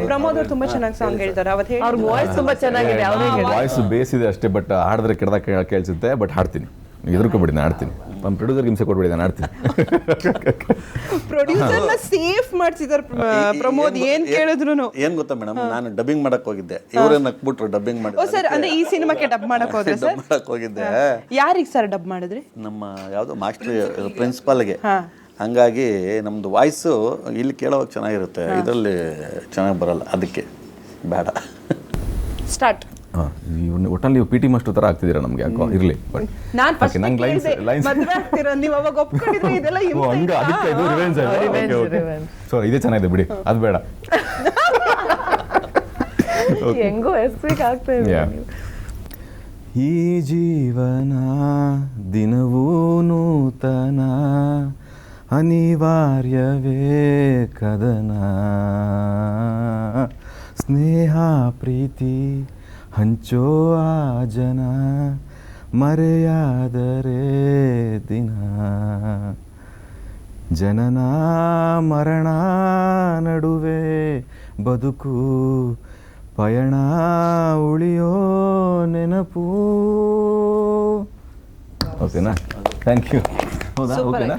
ಪ್ರಮೋದ್ ಅವ್ರು ತುಂಬಾ ಚೆನ್ನಾಗಿ ಸಾಂಗ್ ಹೇಳ್ತಾರೆ. ಅವತ್ತು ಅವ್ರ ವಾಯ್ಸ್ ತುಂಬಾ ಚೆನ್ನಾಗಿದೆ. ಅವ್ರಿಗೆ ವಾಯ್ಸ್ ಬೇಸಿದೆ ಅಷ್ಟೇ ಬಟ್ ಹಾಡಿದ್ರೆ ಕೆಡ್ದಾಗ ಕೇಳಿಸುತ್ತೆ ಬಟ್ ಹಾಡ್ತೀನಿ. ಎದುರ್ಕೊಬಿಡಿ ನಾನು ಆಡ್ತೀನಿ ನಮ್ಮ ಪ್ರೊಡ್ಯೂಸರ್ಗೆ ಹಿಂಸೆ ಕೊಡ್ಬೇಡಿ ನಾನು ಆಡ್ತೀನಿ ಪ್ರೊಡ್ಯೂಸರ್ ನ ಸೇಫ್ ಮಾಡ್ಸಿದಾರೆ ಪ್ರಮೋದ್. ಏನ್ ಕೇಳಿದ್ರು ಏನ್ ಗೊತ್ತಾ ಮೇಡಮ್ ನಾನು ಡಬ್ಬಿಂಗ್ ಮಾಡಕ್ ಹೋಗಿದ್ದೆ. ಇವರೇ ನಕ್ಬಿಟ್ರು ಡಬ್ಬಿಂಗ್ ಮಾಡಿ ಓ ಸರ್ ಅಂದ್ರೆ ಈ ಸಿನಿಮಾಕ್ಕೆ ಡಬ್ ಮಾಡಕ್ ಹೋದ್ರೆ ಸರ್? ಡಬ್ ಮಾಡಕ್ ಹೋಗಿದ್ದೆ. ಯಾರಿಗೆ ಸರ್ ಡಬ್ ಮಾಡಿದ್ರಿ? ನಮ್ಮ ಯಾವ್ದೋ ಮಾಸ್ಟರ್ ಪ್ರಿನ್ಸಿಪಾಲ್ಗೆ ಹಾ. ಹಂಗಾಗಿ ನಮ್ಮದು ವಾಯ್ಸು ಇಲ್ಲಿ ಕೇಳೋವಾಗ ಚೆನ್ನಾಗಿರುತ್ತೆ. ಇದರಲ್ಲಿ ಚೆನ್ನಾಗಿ ಬರಲ್ಲ. ಅದಕ್ಕೆ ಬೇಡ. ಸ್ಟಾರ್ಟ್ ಹಾಂ ಒಟ್ಟಲ್ಲಿ ನೀವು ಪಿ ಟಿ ಮಾಸ್ಟರ್ ಥರ ಆಗ್ತಿದ್ದೀರಾ ನಮಗೆ? ಯಾಕೋ? ಇರಲಿ. ಬಟ್ ನಾನ್ ಫಸ್ಟ್ ನಂಗೆ ಲೈನ್ಸ್ ಲೈನ್ಸ್ ಮದ್ವೆ ಆಗ್ತೀರಾ? ನೀವು ಅವಾಗ ಒಪ್ಕೊಂಡಿದ್ರೆ ಇದೆಲ್ಲ ಓ ಹಿಂಸೆ. ಹಂಗ ಅದಕ್ಕೆ ಇದು? Revenge Revenge, revenge. ಸೊ ಇದೇ ಚೆನ್ನಾಗಿದೆ ಬಿಡಿ. ಅದು ಬೇಡ. ಹೆಂಗೋ ಎಸ್ಪೀಕ್ ಆಗ್ತಾ ಇದೆ Yeah. ಈ ಜೀವನ ದಿನವೂ ನೂತನ. ಅನಿವಾರ್ಯವೇ ಕದನ. ಸ್ನೇಹ ಪ್ರೀತಿ ಹಂಚೋ ಆ ಜನ ಮರೆಯಾದರೆ ದಿನ. ಜನನ ಮರಣ ನಡುವೆ ಬದುಕು ಪಯಣ ಉಳಿಯೋ ನೆನಪು. ಓಕೆನಾ? ಥ್ಯಾಂಕ್ ಯು ಹೌದಾ? ಓಕೆನಾ.